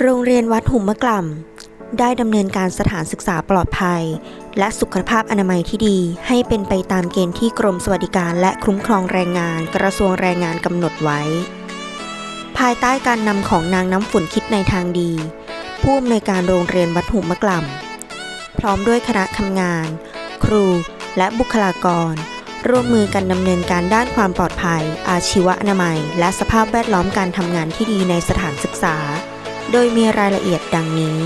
โรงเรียนวัดหุ่มมะกล่ำได้ดำเนินการสถานศึกษาปลอดภัย และสุขภาพอนามัยที่ดีให้เป็นไปตามเกณฑ์ที่กรมสวัสดิการและคุ้มครองแรงงานกระทรวงแรงงานกำหนดไว้ ภายใต้การนำของนางน้ำฝนคิดในทางดี ผู้อำนวยการโรงเรียนวัดหุ่มมะกล่ำพร้อมด้วยคณะทำงาน ครูและบุคลากร ร่วมมือกันดำเนินการด้านความปลอดภัย อาชีวอนามัย และสภาพแวดล้อมการทำงานที่ดีในสถานศึกษา โดยมีรายละเอียดดังนี้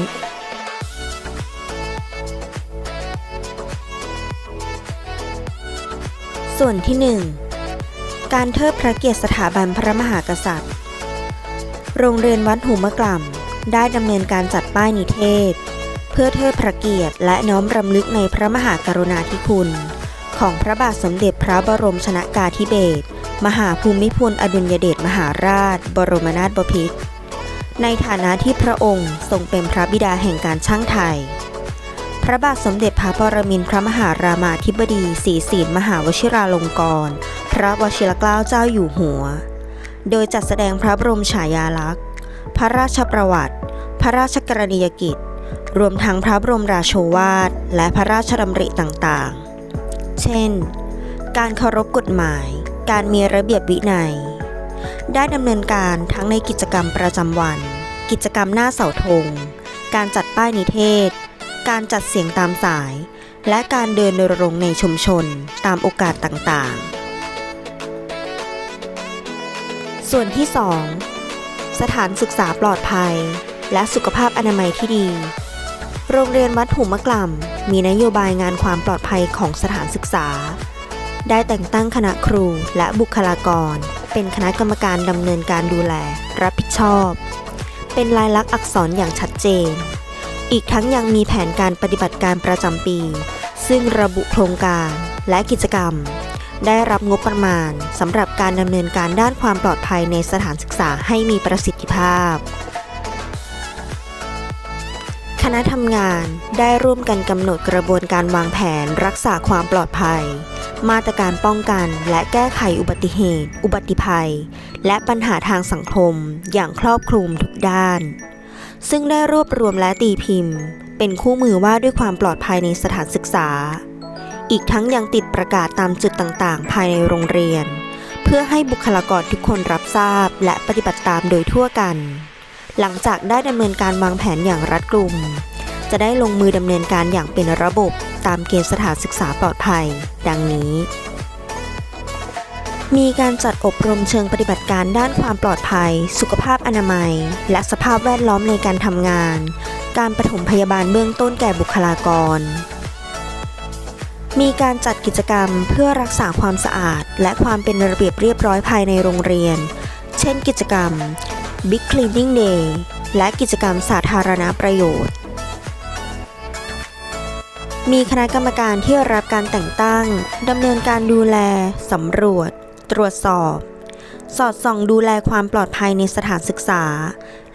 ส่วนที่ 1 การเทิดพระเกียรติสถาบันพระมหากษัตริย์ โรงเรียนวัดหูมะกล่ำได้ดำเนินการจัดป้ายนิเทศ เพื่อเทิดพระเกียรติและน้อมรำลึกในพระมหากรุณาธิคุณ ของพระบาทสมเด็จพระบรมชนากาธิเบศรมหาภูมิพลอดุลยเดชมหาราช บรมนาถบพิตร ในฐานะที่พระองค์ทรงเป็นพระบิดาแห่งการช่างไทย พระบาทสมเด็จพระปรมินทรพระมหารามาธิบดีศรีศีลมหาวชิราลงกรณพระวชิรเกล้าเจ้าอยู่หัว โดยจัดแสดงพระบรมฉายาลักษณ์ พระราชประวัติ พระราชกรณียกิจ รวมทั้งพระบรมราโชวาท และพระราชดำริต่างๆ เช่น การเคารพกฎหมาย การมีระเบียบวินัย ได้ดำเนินการทั้งในกิจกรรมประจำวัน กิจกรรมหน้าเสาธง การจัดป้ายนิเทศ การจัดเสียงตามสาย และการเดินรณรงค์ในชุมชนตามโอกาสต่างๆ ส่วนที่ 2 สถานศึกษาปลอดภัย และสุขภาพอนามัยที่ดี โรงเรียนวัดหุมมะกล่ำมีนโยบายงานความปลอดภัยของสถานศึกษา ได้แต่งตั้งคณะครูและบุคลากร เป็นคณะกรรมการดำเนินการดูแล รับผิดชอบ เป็นลายลักษณ์อักษรอย่างชัดเจน อีกทั้งยังมีแผนการปฏิบัติการประจำปี ซึ่งระบุโครงการและกิจกรรม ได้รับงบประมาณสำหรับการดำเนินการด้านความปลอดภัยในสถานศึกษาให้มีประสิทธิภาพ คณะทำงานได้ร่วมกันกำหนดกระบวนการวางแผนรักษาความปลอดภัย มาตรการป้องกันและแก้ไขอุบัติเหตุ อุบัติภัย และปัญหาทางสังคมอย่างครอบคลุมทุกด้าน ซึ่งได้รวบรวมและตีพิมพ์ เป็นคู่มือว่าด้วยความปลอดภัยในสถานศึกษา อีกทั้งยังติดประกาศตามจุดต่างๆ ภายในโรงเรียน เพื่อให้บุคลากรทุกคนรับทราบและปฏิบัติตามโดยทั่วกัน หลังจากได้ดำเนินการวางแผนอย่างรัดกุม จะได้ลงมือดำเนินการอย่างเป็นระบบตามเกณฑ์สถานศึกษาปลอดภัย ดังนี้ มีการจัดอบรมเชิงปฏิบัติการด้านความปลอดภัย สุขภาพอนามัย และสภาพแวดล้อมในการทำงาน การปฐมพยาบาลเบื้องต้นแก่บุคลากรมีการจัดกิจกรรมเพื่อรักษาความสะอาด และความเป็นระเบียบเรียบร้อยภายในโรงเรียน เช่นกิจกรรม Big Cleaning Day และกิจกรรมสาธารณประโยชน์ มีคณะกรรมการที่รับการแต่งตั้งดำเนินการดูแลสำรวจ ตรวจสอบ สอดส่องดูแลความปลอดภัยในสถานศึกษา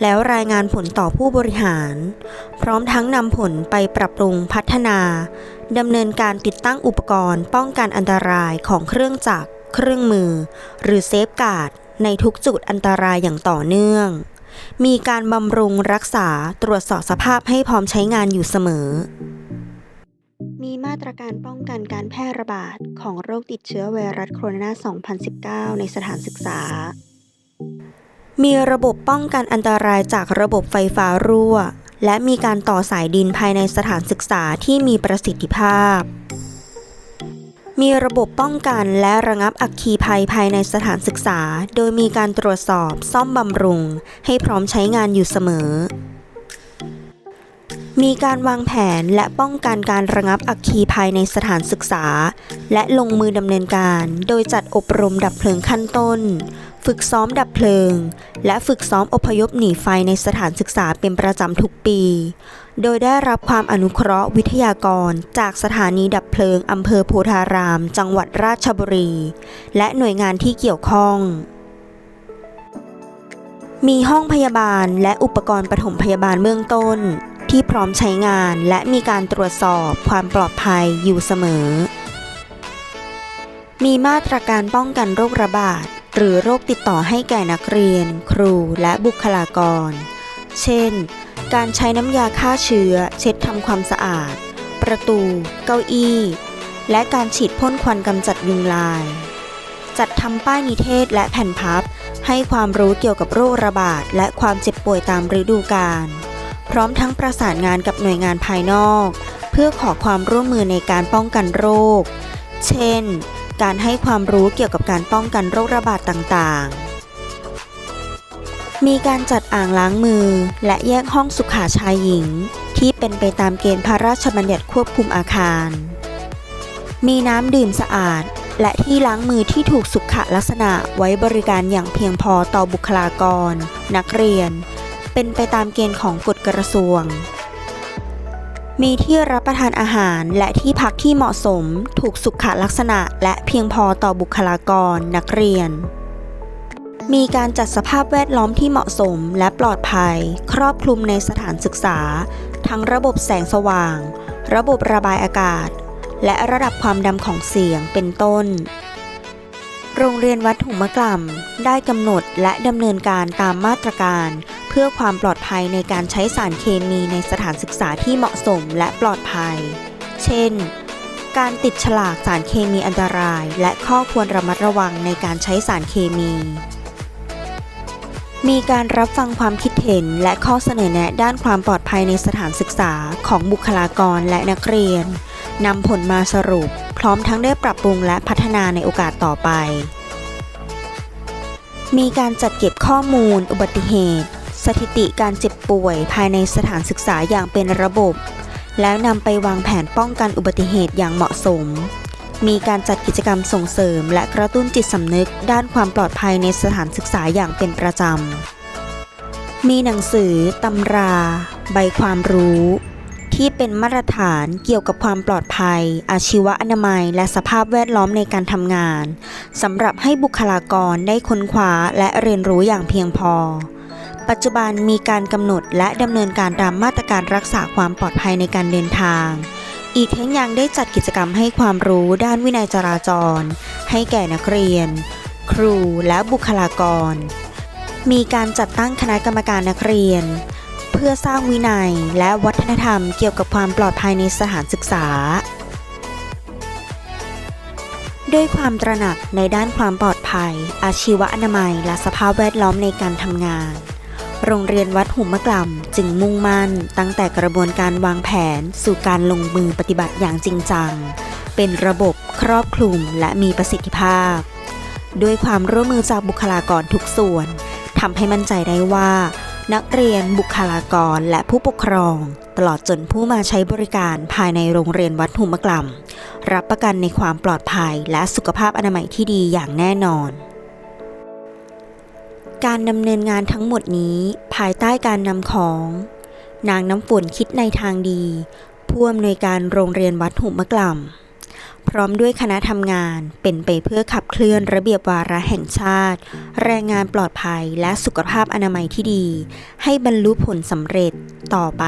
แล้วรายงานผลต่อผู้บริหาร พร้อมทั้งนำผลไปปรับปรุงพัฒนาดำเนินการติดตั้งอุปกรณ์ ป้องกันอันตรายของเครื่องจักร เครื่องมือ หรือเซฟการ์ด ในทุกจุดอันตรายอย่างต่อเนื่อง มีการบำรุงรักษาตรวจสอบสภาพให้พร้อมใช้งานอยู่เสมอ มีมาตรการป้องกันการแพร่ระบาดของโรคติดเชื้อไวรัสโคโรนา 2019 ในสถานศึกษา มีระบบป้องกันอันตรายจากระบบไฟฟ้ารั่ว และมีการต่อสายดินภายในสถานศึกษาที่มีประสิทธิภาพ มีระบบป้องกันและระงับอัคคีภัยภายในสถานศึกษา โดยมีการตรวจสอบซ่อมบำรุง ให้พร้อมใช้งานอยู่เสมอ มีการวางแผนและป้องกันการระงับอัคคีภัยในสถานศึกษา และลงมือดำเนินการ โดยจัดอบรมดับเพลิงขั้นต้น ฝึกซ้อมดับเพลิง และฝึกซ้อมอพยพหนีไฟในสถานศึกษาเป็นประจำทุกปี โดยได้รับความอนุเคราะห์วิทยากร จากสถานีดับเพลิงอำเภอโพธาราม จังหวัดราชบุรี และหน่วยงานที่เกี่ยวข้อง มีห้องพยาบาลและอุปกรณ์ปฐมพยาบาลเบื้องต้น ที่พร้อมใช้งานและมีการตรวจสอบความปลอดภัยอยู่เสมอ มีมาตรการป้องกันโรคระบาด หรือโรคติดต่อให้แก่นักเรียน ครูและบุคลากร เช่น การใช้น้ำยาฆ่าเชื้อ เช็ดทำความสะอาด ประตู เก้าอี้ และการฉีดพ่นควันกำจัดยุงลาย จัดทำป้ายนิเทศและแผ่นพับ ให้ความรู้เกี่ยวกับโรคระบาด และความเจ็บป่วยตามฤดูกาลพร้อมทั้งประสานงานกับหน่วยงานภายนอก เพื่อขอความร่วมมือในการป้องกันโรค เช่น การให้ความรู้เกี่ยวกับการป้องกันโรคระบาดต่างๆ มีการจัดอ่างล้างมือ และแยกห้องสุขาชายหญิง ที่เป็นไปตามเกณฑ์พระราชบัญญัติควบคุมอาคาร มีน้ำดื่มสะอาด และที่ล้างมือที่ถูกสุขลักษณะไว้บริการอย่างเพียงพอต่อบุคลากร นักเรียน เป็นไปตามเกณฑ์ของกฎกระทรวง มีที่รับประทานอาหารและที่พักที่เหมาะสม ถูกสุขลักษณะ และเพียงพอต่อบุคลากรนักเรียน มีการจัดสภาพแวดล้อมที่เหมาะสมและปลอดภัย ครอบคลุมในสถานศึกษา ทั้งระบบแสงสว่าง ระบบระบายอากาศ และระดับความดำของเสียงเป็นต้น โรงเรียนวัดถุงมะกล่ำได้กำหนดและดำเนินการตามมาตรการ เพื่อความปลอดภัยในการใช้สารเคมีในสถานศึกษาที่เหมาะสมและปลอดภัย เช่น การติดฉลากสารเคมีอันตราย และข้อควรระมัดระวังในการใช้สารเคมี มีการรับฟังความคิดเห็นและข้อเสนอแนะด้านความปลอดภัยในสถานศึกษาของบุคลากรและนักเรียนนำผลมาสรุป พร้อมทั้งได้ปรับปรุงและพัฒนาในโอกาสต่อไป มีการจัดเก็บข้อมูล อุบัติเหตุ สถิติการเจ็บป่วยภายในสถานศึกษาอย่างเป็นระบบ แล้วนำไปวางแผนป้องกันอุบัติเหตุอย่างเหมาะสม มีการจัดกิจกรรมส่งเสริม และกระตุ้นจิตสำนึกด้านความปลอดภัยในสถานศึกษาอย่างเป็นประจำมีหนังสือ ตำรา ใบความรู้ ที่เป็นมาตรฐานเกี่ยวกับความปลอดภัย อาชีวอนามัย และสภาพแวดล้อมในการทำงานสำหรับให้บุคลากรได้ค้นคว้าและเรียนรู้อย่างเพียงพอ ปัจจุบันมีการกำหนดและดำเนินการตามมาตรการรักษาความปลอดภัยในการเดินทางอีกทั้งยังได้จัดกิจกรรมให้ความรู้ด้านวินัยจราจร ให้แก่นักเรียน ครูและบุคลากร มีการจัดตั้งคณะกรรมการนักเรียน พื่อสร้างวินัยและวัฒนธรรมเกี่ยวกับความปลอดภัยในสถานศึกษา ด้วยความตระหนักในด้านความปลอดภัย อาชีวอนามัย และสภาพแวดล้อมในการทำงาน โรงเรียนวัดหุมมะกล่ำจึงมุ่งมั่น ตั้งแต่กระบวนการวางแผน สู่การลงมือปฏิบัติอย่างจริงจัง เป็นระบบครอบคลุมและมีประสิทธิภาพ ด้วยความร่วมมือจากบุคลากรทุกส่วนทำให้มั่นใจได้ว่า นักเรียนบุคลากรและผู้ปกครอง ตลอดจนผู้มาใช้บริการภายในโรงเรียนวัดหุมะกล่ำรับประกันในความปลอดภัยและสุขภาพอนามัยที่ดีอย่างแน่นอน การดำเนินงานทั้งหมดนี้ภายใต้การนำของ นางน้ำฝนคิดในทางดี ผู้อำนวยการโรงเรียนวัดหุมมะกล่ำ พร้อมด้วยคณะทำงานเป็นไปเพื่อขับเคลื่อนระเบียบวาระแห่งชาติ แรงงานปลอดภัยและสุขภาพอนามัยที่ดี ให้บรรลุผลสำเร็จต่อไป